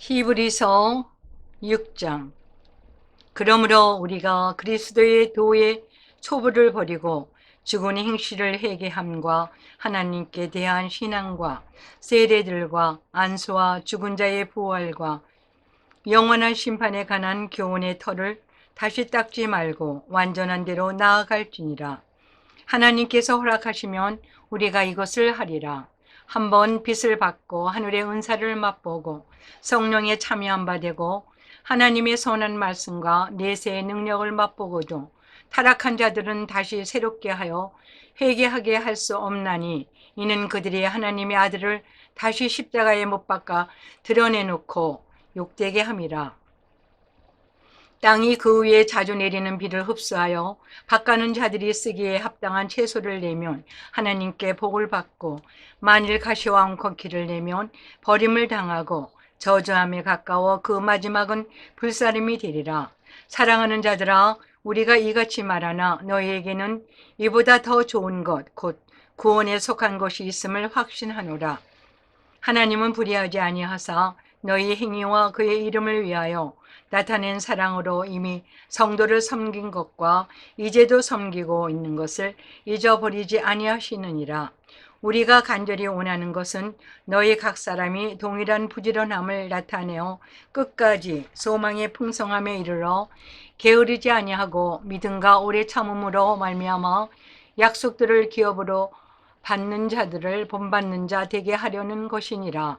히브리서 6장 그러므로 우리가 그리스도의 도의 초부를 버리고 죽은 행실을 회개함과 하나님께 대한 신앙과 세례들과 안수와 죽은 자의 부활과 영원한 심판에 관한 교훈의 털을 다시 닦지 말고 완전한 대로 나아갈지니라. 하나님께서 허락하시면 우리가 이것을 하리라. 한번 빛을 받고 하늘의 은사를 맛보고 성령에 참여한 바 되고 하나님의 선한 말씀과 내세의 능력을 맛보고도 타락한 자들은 다시 새롭게 하여 회개하게 할 수 없나니 이는 그들이 하나님의 아들을 다시 십자가에 못 박아 드러내놓고 욕되게 함이라. 땅이 그 위에 자주 내리는 비를 흡수하여 밭가는 자들이 쓰기에 합당한 채소를 내면 하나님께 복을 받고 만일 가시와 웅커키를 내면 버림을 당하고 저주함에 가까워 그 마지막은 불사름이 되리라. 사랑하는 자들아 우리가 이같이 말하나 너희에게는 이보다 더 좋은 것 곧 구원에 속한 것이 있음을 확신하노라. 하나님은 불의하지 아니하사 너희 행위와 그의 이름을 위하여 나타낸 사랑으로 이미 성도를 섬긴 것과 이제도 섬기고 있는 것을 잊어버리지 아니하시느니라. 우리가 간절히 원하는 것은 너희 각 사람이 동일한 부지런함을 나타내어 끝까지 소망의 풍성함에 이르러 게으르지 아니하고 믿음과 오래 참음으로 말미암아 약속들을 기업으로 받는 자들을 본받는 자 되게 하려는 것이니라.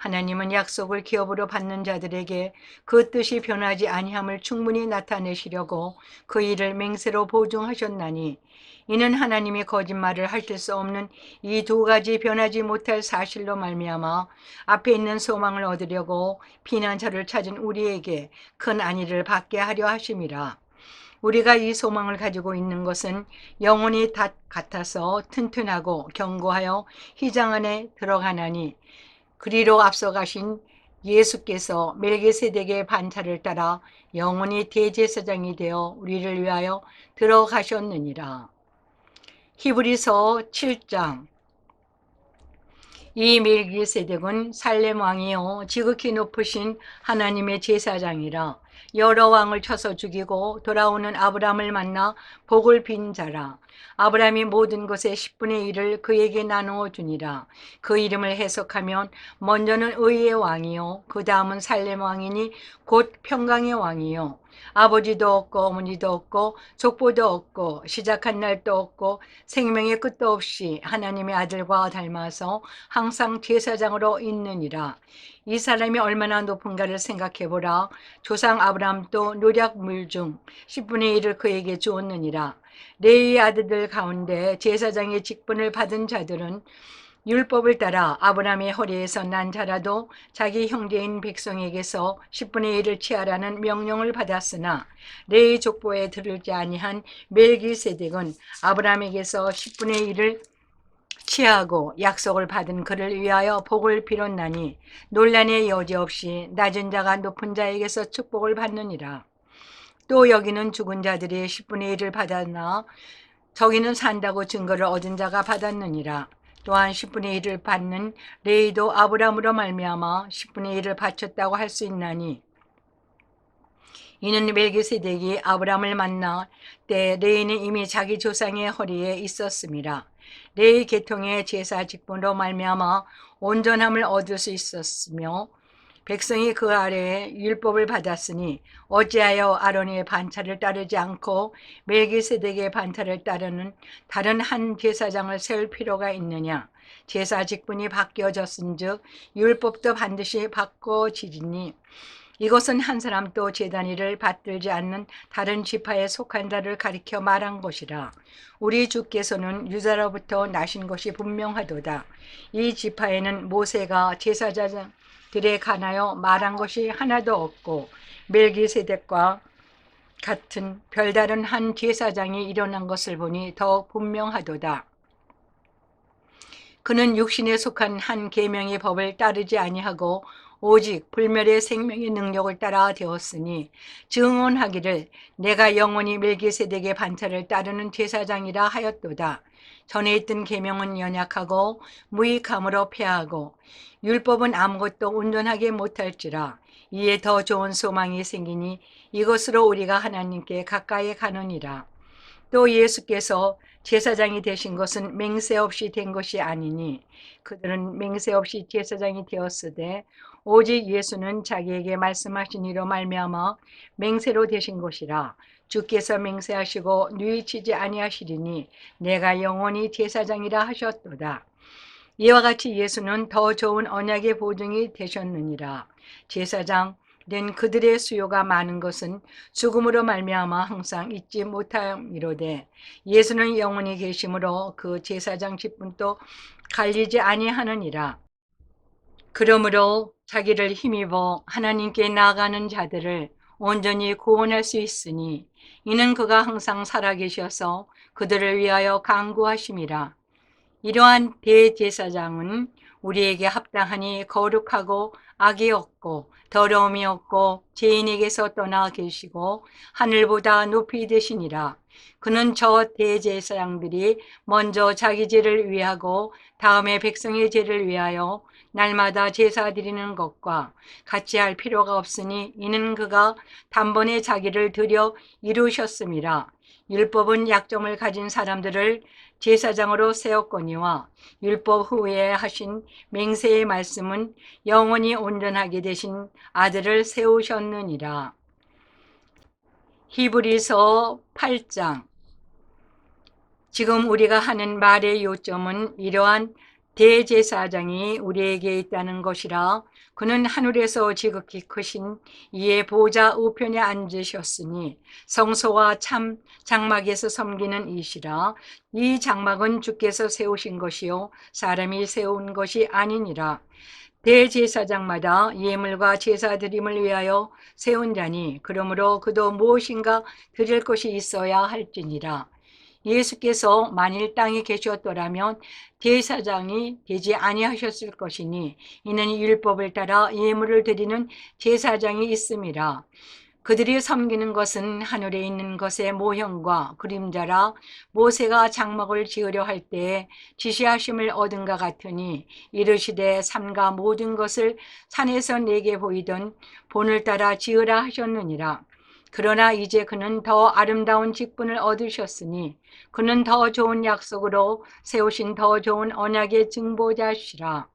하나님은 약속을 기업으로 받는 자들에게 그 뜻이 변하지 아니함을 충분히 나타내시려고 그 일을 맹세로 보증하셨나니 이는 하나님이 거짓말을 하실 수 없는 이 두 가지 변하지 못할 사실로 말미암아 앞에 있는 소망을 얻으려고 피난처를 찾은 우리에게 큰 안위를 받게 하려 하심이라. 우리가 이 소망을 가지고 있는 것은 영혼이 닷 같아서 튼튼하고 견고하여 희장 안에 들어가나니 그리로 앞서가신 예수께서 멜기세덱의 반차를 따라 영원히 대제사장이 되어 우리를 위하여 들어가셨느니라. 히브리서 7장 이 멜기세덱은 살렘 왕이요 지극히 높으신 하나님의 제사장이라 여러 왕을 쳐서 죽이고 돌아오는 아브람을 만나 복을 빈 자라. 아브람이 모든 것의 10분의 1을 그에게 나누어 주니라. 그 이름을 해석하면 먼저는 의의 왕이요 그 다음은 살렘 왕이니 곧 평강의 왕이요 아버지도 없고 어머니도 없고 족보도 없고 시작한 날도 없고 생명의 끝도 없이 하나님의 아들과 닮아서 항상 제사장으로 있느니라. 이 사람이 얼마나 높은가를 생각해 보라. 조상 아브라함도 노략물 중 10분의 1을 그에게 주었느니라. 레이의 아들들 가운데 제사장의 직분을 받은 자들은 율법을 따라 아브라함의 허리에서 난 자라도 자기 형제인 백성에게서 10분의 1을 취하라는 명령을 받았으나 레이 족보에 들을지 아니한 멜기세덱은 아브라함에게서 10분의 1을 취하고 약속을 받은 그를 위하여 복을 빌었나니 논란의 여지 없이 낮은 자가 높은 자에게서 축복을 받느니라. 또 여기는 죽은 자들이 10분의 1을 받았나 저기는 산다고 증거를 얻은 자가 받았느니라. 또한 10분의 1을 받는 레이도 아브라함으로 말미암아 10분의 1을 바쳤다고 할 수 있나니 이는 멜기세덱이 아브라함을 만나 때 레이는 이미 자기 조상의 허리에 있었습니다. 레이 계통의 제사 직분으로 말미암아 온전함을 얻을 수 있었으며 백성이 그 아래에 율법을 받았으니 어찌하여 아론의 반차를 따르지 않고 멜기세덱의 반차를 따르는 다른 한 제사장을 세울 필요가 있느냐 제사 직분이 바뀌어졌은즉 율법도 반드시 바꿔지리니 이것은 한 사람도 제단위를 받들지 않는 다른 지파에 속한 자를 가리켜 말한 것이라. 우리 주께서는 유다로부터 나신 것이 분명하도다. 이 지파에는 모세가 제사장 들에 관하여 말한 것이 하나도 없고 멜기세덱과 같은 별다른 한 제사장이 일어난 것을 보니 더 분명하도다. 그는 육신에 속한 한 계명의 법을 따르지 아니하고 오직 불멸의 생명의 능력을 따라 되었으니 증언하기를 내가 영원히 멜기세덱의 반차를 따르는 제사장이라 하였도다. 전에 있던 계명은 연약하고 무익함으로 패하고 율법은 아무것도 온전하게 못할지라 이에 더 좋은 소망이 생기니 이것으로 우리가 하나님께 가까이 가느니라. 또 예수께서 제사장이 되신 것은 맹세 없이 된 것이 아니니 그들은 맹세 없이 제사장이 되었으되 오직 예수는 자기에게 말씀하신 이로 말미암아 맹세로 되신 것이라 주께서 맹세하시고 누이치지 아니하시리니 내가 영원히 제사장이라 하셨도다. 이와 같이 예수는 더 좋은 언약의 보증이 되셨느니라. 제사장 된 그들의 수요가 많은 것은 죽음으로 말미암아 항상 잊지 못함이로되 예수는 영원히 계심으로 그 제사장 직분도 갈리지 아니하느니라. 그러므로 자기를 힘입어 하나님께 나아가는 자들을 온전히 구원할 수 있으니 이는 그가 항상 살아계셔서 그들을 위하여 강구하심이라. 이러한 대제사장은 우리에게 합당하니 거룩하고 악이 없고 더러움이 없고 죄인에게서 떠나 계시고 하늘보다 높이 되시니라. 그는 저 대제사장들이 먼저 자기 죄를 위하고 다음에 백성의 죄를 위하여 날마다 제사 드리는 것과 같이 할 필요가 없으니 이는 그가 단번에 자기를 들여 이루셨음이라. 율법은 약점을 가진 사람들을 제사장으로 세웠거니와 율법 후에 하신 맹세의 말씀은 영원히 온전하게 되신 아들을 세우셨느니라. 히브리서 8장 지금 우리가 하는 말의 요점은 이러한 대제사장이 우리에게 있다는 것이라 그는 하늘에서 지극히 크신 이의 보좌 우편에 앉으셨으니 성소와 참 장막에서 섬기는 이시라. 이 장막은 주께서 세우신 것이요 사람이 세운 것이 아니니라. 대제사장마다 예물과 제사 드림을 위하여 세운 자니 그러므로 그도 무엇인가 드릴 것이 있어야 할지니라 예수께서 만일 땅에 계셨더라면 제사장이 되지 아니하셨을 것이니 이는 율법을 따라 예물을 드리는 제사장이 있음이라. 그들이 섬기는 것은 하늘에 있는 것의 모형과 그림자라 모세가 장막을 지으려 할 때에 지시하심을 얻은가 같으니 이르시되 산과 모든 것을 산에서 내게 보이던 본을 따라 지으라 하셨느니라 그러나 이제 그는 더 아름다운 직분을 얻으셨으니 그는 더 좋은 약속으로 세우신 더 좋은 언약의 증보자시라.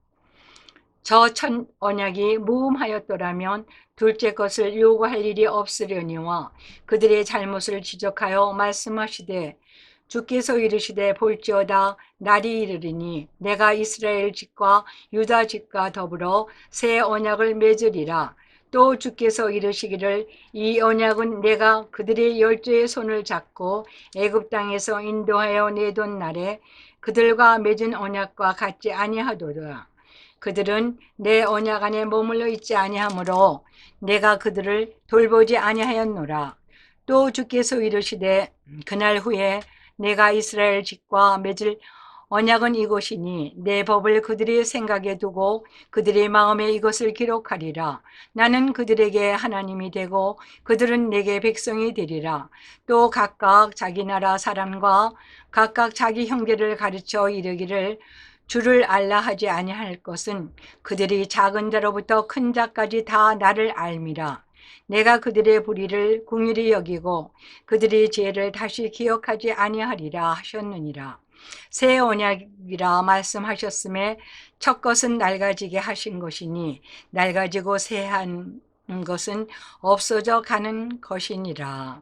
저 첫 언약이 무음하였더라면 둘째 것을 요구할 일이 없으려니와 그들의 잘못을 지적하여 말씀하시되 주께서 이르시되 볼지어다 날이 이르리니 내가 이스라엘 집과 유다 집과 더불어 새 언약을 맺으리라 또 주께서 이르시기를 이 언약은 내가 그들의 열조의 손을 잡고 애굽 땅에서 인도하여 내돈 날에 그들과 맺은 언약과 같지 아니하도다. 그들은 내 언약 안에 머물러 있지 아니하므로 내가 그들을 돌보지 아니하였노라. 또 주께서 이르시되 그날 후에 내가 이스라엘 집과 맺을 언약은 이것이니 내 법을 그들의 생각에 두고 그들의 마음에 이것을 기록하리라. 나는 그들에게 하나님이 되고 그들은 내게 백성이 되리라. 또 각각 자기 나라 사람과 각각 자기 형제를 가르쳐 이르기를 주를 알라 하지 아니할 것은 그들이 작은 자로부터 큰 자까지 다 나를 알미라. 내가 그들의 불의를 궁일히 여기고 그들의 죄를 다시 기억하지 아니하리라 하셨느니라. 새 언약이라 말씀하셨음에 첫 것은 낡아지게 하신 것이니 낡아지고 새한 것은 없어져 가는 것이니라.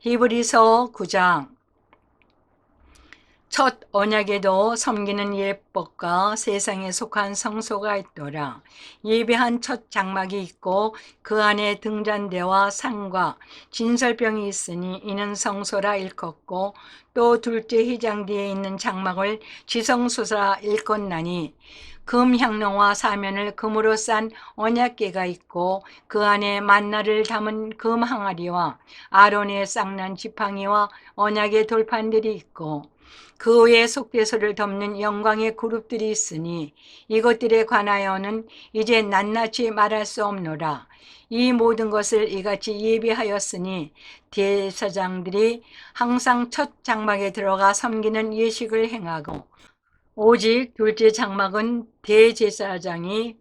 히브리서 9장 첫 언약에도 섬기는 예법과 세상에 속한 성소가 있더라. 예배한 첫 장막이 있고 그 안에 등잔대와 상과 진설병이 있으니 이는 성소라 일컫고 또 둘째 휘장 뒤에 있는 장막을 지성소라 일컫나니 금 향로와 사면을 금으로 싼 언약궤가 있고 그 안에 만나를 담은 금 항아리와 아론의 쌍난 지팡이와 언약의 돌판들이 있고 그 외에 속죄소를 덮는 영광의 그룹들이 있으니 이것들에 관하여는 이제 낱낱이 말할 수 없노라. 이 모든 것을 이같이 예비하였으니 대사장들이 항상 첫 장막에 들어가 섬기는 예식을 행하고 오직 둘째 장막은 대제사장이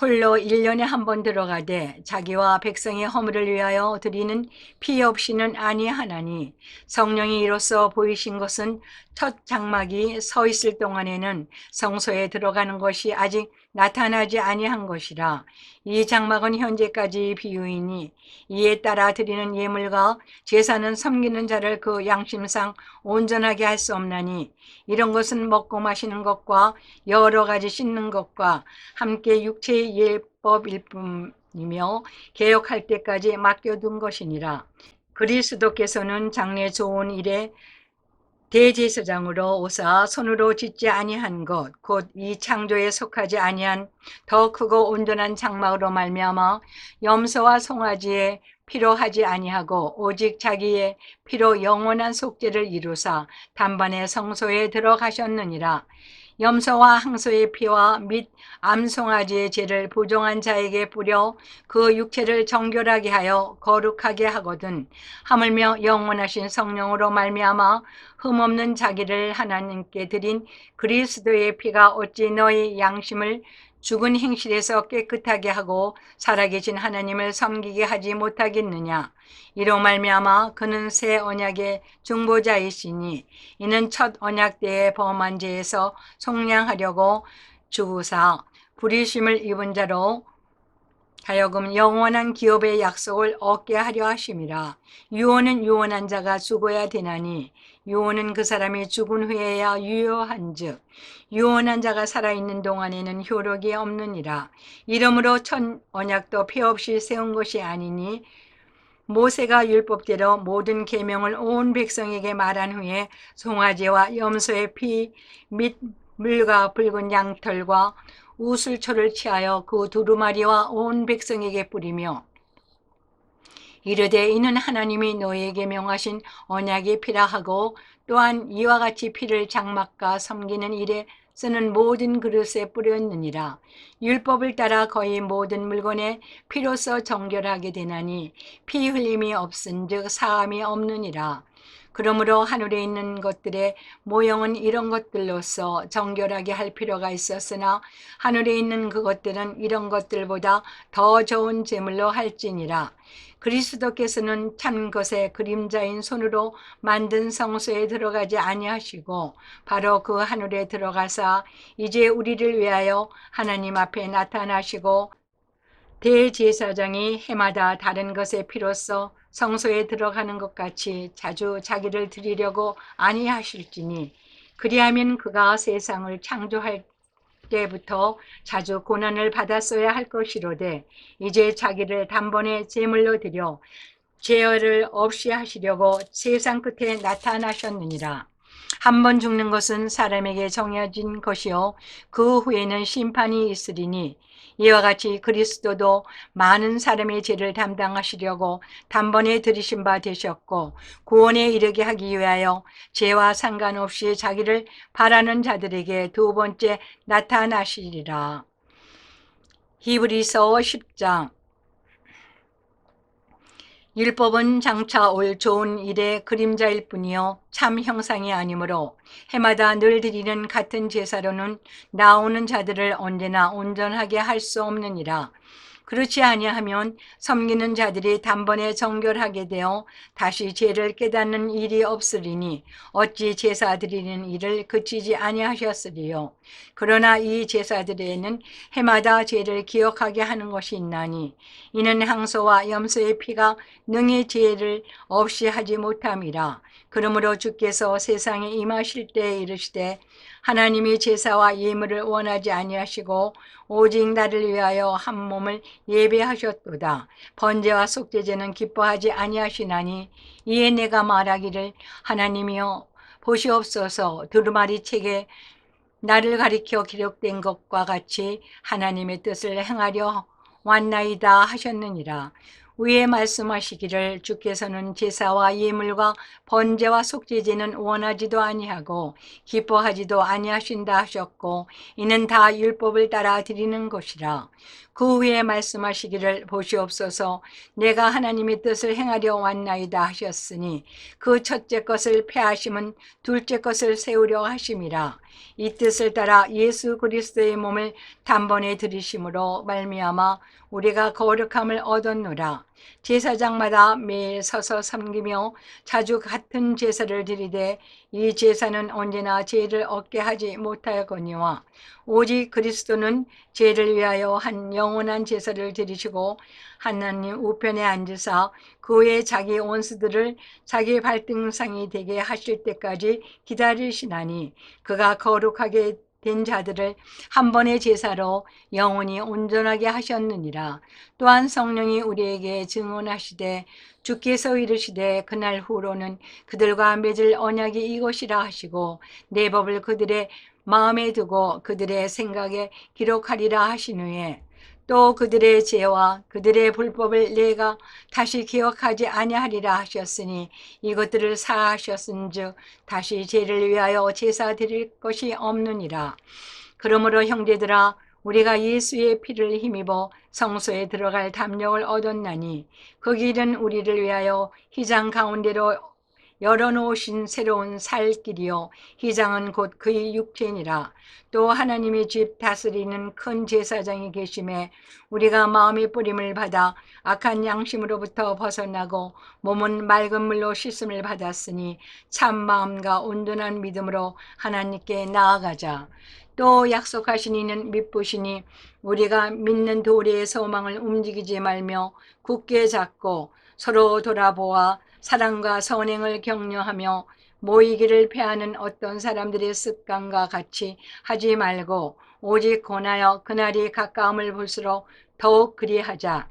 홀로 1년에 한 번 들어가되 자기와 백성의 허물을 위하여 드리는 피 없이는 아니하나니 성령이 이로써 보이신 것은 첫 장막이 서 있을 동안에는 성소에 들어가는 것이 아직 나타나지 아니한 것이라 이 장막은 현재까지 비유이니 이에 따라 드리는 예물과 제사는 섬기는 자를 그 양심상 온전하게 할 수 없나니 이런 것은 먹고 마시는 것과 여러 가지 씻는 것과 함께 육체의 예법일 뿐이며 개혁할 때까지 맡겨둔 것이니라. 그리스도께서는 장래 좋은 일에 대제사장으로 오사 손으로 짓지 아니한 것 곧 이 창조에 속하지 아니한 더 크고 온전한 장막으로 말미암아 염소와 송아지에 피로 하지 아니하고 오직 자기의 피로 영원한 속죄를 이루사 단번에 성소에 들어가셨느니라 염소와 항소의 피와 및 암송아지의 죄를 부정한 자에게 뿌려 그 육체를 정결하게 하여 거룩하게 하거든. 하물며 영원하신 성령으로 말미암아 흠없는 자기를 하나님께 드린 그리스도의 피가 어찌 너희 양심을 죽은 행실에서 깨끗하게 하고 살아계신 하나님을 섬기게 하지 못하겠느냐? 이로 말미암아 그는 새 언약의 중보자이시니 이는 첫 언약 때의 범한 죄에서 속량하려고 주구사 부리심을 입은 자로 하여금 영원한 기업의 약속을 얻게 하려 하심이라. 유언은 유언한 자가 죽어야 되나니 유언은 그 사람이 죽은 후에야 유효한즉 유언한 자가 살아있는 동안에는 효력이 없느니라. 이러므로 첫 언약도 피 없이 세운 것이 아니니 모세가 율법대로 모든 계명을 온 백성에게 말한 후에 송아지와 염소의 피 및 물과 붉은 양털과 우슬초를 취하여 그 두루마리와 온 백성에게 뿌리며 이르되 이는 하나님이 너희에게 명하신 언약의 피라 하고 또한 이와 같이 피를 장막과 섬기는 일에 쓰는 모든 그릇에 뿌렸느니라. 율법을 따라 거의 모든 물건에 피로써 정결하게 되나니 피 흘림이 없은즉 사함이 없느니라. 그러므로 하늘에 있는 것들의 모형은 이런 것들로서 정결하게 할 필요가 있었으나 하늘에 있는 그것들은 이런 것들보다 더 좋은 제물로 할지니라. 그리스도께서는 참 것의 그림자인 손으로 만든 성소에 들어가지 아니하시고 바로 그 하늘에 들어가사 이제 우리를 위하여 하나님 앞에 나타나시고 대제사장이 해마다 다른 것의 피로써 성소에 들어가는 것 같이 자주 자기를 드리려고 아니하실지니 그리하면 그가 세상을 창조할 때부터 자주 고난을 받았어야 할 것이로되 이제 자기를 단번에 제물로 드려 제어를 없이 하시려고 세상 끝에 나타나셨느니라. 한번 죽는 것은 사람에게 정해진 것이요 그 후에는 심판이 있으리니 이와 같이 그리스도도 많은 사람의 죄를 담당하시려고 단번에 들이신 바 되셨고 구원에 이르게 하기 위하여 죄와 상관없이 자기를 바라는 자들에게 두 번째 나타나시리라. 히브리서 10장 율법은 장차 올 좋은 일의 그림자일 뿐이요 참 형상이 아니므로 해마다 늘 드리는 같은 제사로는 나오는 자들을 언제나 온전하게 할 수 없느니라 그렇지 아니하면 섬기는 자들이 단번에 정결하게 되어 다시 죄를 깨닫는 일이 없으리니 어찌 제사 드리는 일을 그치지 아니하셨으리요. 그러나 이 제사들에는 해마다 죄를 기억하게 하는 것이 있나니 이는 항소와 염소의 피가 능히 죄를 없이 하지 못함이라. 그러므로 주께서 세상에 임하실 때에 이르시되 하나님이 제사와 예물을 원하지 아니하시고 오직 나를 위하여 한 몸을 예배하셨도다. 번제와 속죄제는 기뻐하지 아니하시나니 이에 내가 말하기를 하나님이여 보시옵소서 두루마리 책에 나를 가리켜 기록된 것과 같이 하나님의 뜻을 행하려 왔나이다 하셨느니라. 위에 말씀하시기를 주께서는 제사와 예물과 번제와 속죄제는 원하지도 아니하고 기뻐하지도 아니하신다 하셨고 이는 다 율법을 따라 드리는 것이라. 그 후에 말씀하시기를 보시옵소서 내가 하나님의 뜻을 행하려 왔나이다 하셨으니 그 첫째 것을 패하심은 둘째 것을 세우려 하심이라. 이 뜻을 따라 예수 그리스도의 몸을 단번에 들이심으로 말미암아 우리가 거룩함을 얻었노라. 제사장마다 매일 서서 섬기며 자주 같은 제사를 드리되 이 제사는 언제나 죄를 얻게 하지 못하였거니와 오직 그리스도는 죄를 위하여 한 영원한 제사를 드리시고 하나님 우편에 앉으사 그의 자기 원수들을 자기 발등상이 되게 하실 때까지 기다리시나니 그가 거룩하게 된 자들을 한 번의 제사로 영원히 온전하게 하셨느니라. 또한 성령이 우리에게 증언하시되 주께서 이르시되 그날 후로는 그들과 맺을 언약이 이것이라 하시고 내 법을 그들의 마음에 두고 그들의 생각에 기록하리라 하신 후에 또 그들의 죄와 그들의 불법을 내가 다시 기억하지 아니하리라 하셨으니 이것들을 사하셨은즉 다시 죄를 위하여 제사 드릴 것이 없느니라. 그러므로 형제들아 우리가 예수의 피를 힘입어 성소에 들어갈 담력을 얻었나니 그 길은 우리를 위하여 희장 가운데로 열어놓으신 새로운 살 길이요. 희장은 곧 그의 육체니라. 또 하나님의 집 다스리는 큰 제사장이 계심에 우리가 마음의 뿌림을 받아 악한 양심으로부터 벗어나고 몸은 맑은 물로 씻음을 받았으니 참 마음과 온전한 믿음으로 하나님께 나아가자. 또 약속하신 이는 믿으시니 우리가 믿는 도리의 소망을 움직이지 말며 굳게 잡고 서로 돌아보아 사랑과 선행을 격려하며 모이기를 패하는 어떤 사람들의 습관과 같이 하지 말고 오직 권하여 그날이 가까움을 볼수록 더욱 그리하자.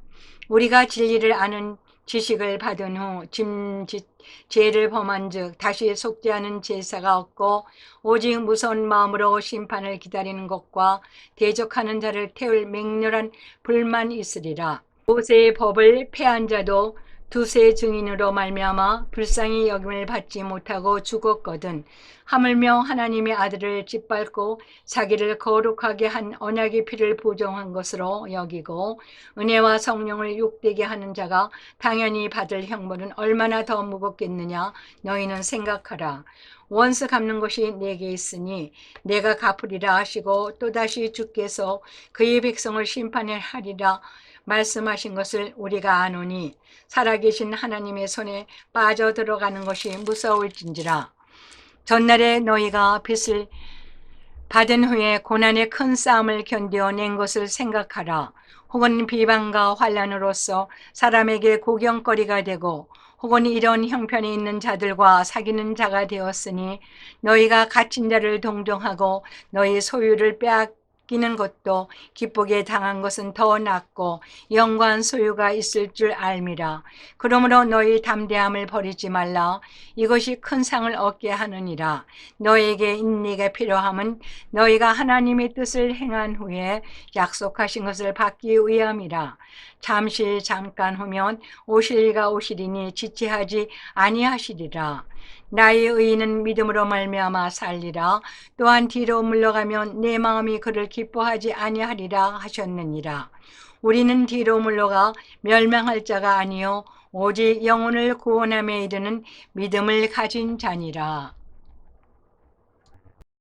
우리가 진리를 아는 지식을 받은 후 짐짓 죄를 범한 즉 다시 속죄하는 제사가 없고 오직 무서운 마음으로 심판을 기다리는 것과 대적하는 자를 태울 맹렬한 불만 있으리라. 모세의 법을 폐한 자도 두세 증인으로 말미암아 불쌍히 여김을 받지 못하고 죽었거든. 하물며 하나님의 아들을 짓밟고 자기를 거룩하게 한 언약의 피를 부정한 것으로 여기고 은혜와 성령을 욕되게 하는 자가 당연히 받을 형벌은 얼마나 더 무겁겠느냐? 너희는 생각하라. 원수 갚는 것이 내게 있으니 내가 갚으리라 하시고 또다시 주께서 그의 백성을 심판하리라 말씀하신 것을 우리가 아노니 살아계신 하나님의 손에 빠져 들어가는 것이 무서울진지라. 전날에 너희가 빚을 받은 후에 고난의 큰 싸움을 견뎌낸 것을 생각하라. 혹은 비방과 환란으로서 사람에게 구경거리가 되고 혹은 이런 형편이 있는 자들과 사귀는 자가 되었으니 너희가 갇힌 자를 동정하고 너희 소유를 빼앗 기는 것도 기쁘게 당한 것은 더 낫고 영광 소유가 있을 줄 알미라. 그러므로 너희 담대함을 버리지 말라. 이것이 큰 상을 얻게 하느니라. 너에게 인내가 필요함은 너희가 하나님의 뜻을 행한 후에 약속하신 것을 받기 위함이라. 잠시 잠깐 후면 오실리가 오시리니 지체하지 아니하시리라. 나의 의인은 믿음으로 말미암아 살리라. 또한 뒤로 물러가면 내 마음이 그를 기뻐하지 아니하리라 하셨느니라. 우리는 뒤로 물러가 멸망할 자가 아니요 오직 영혼을 구원함에 이르는 믿음을 가진 자니라.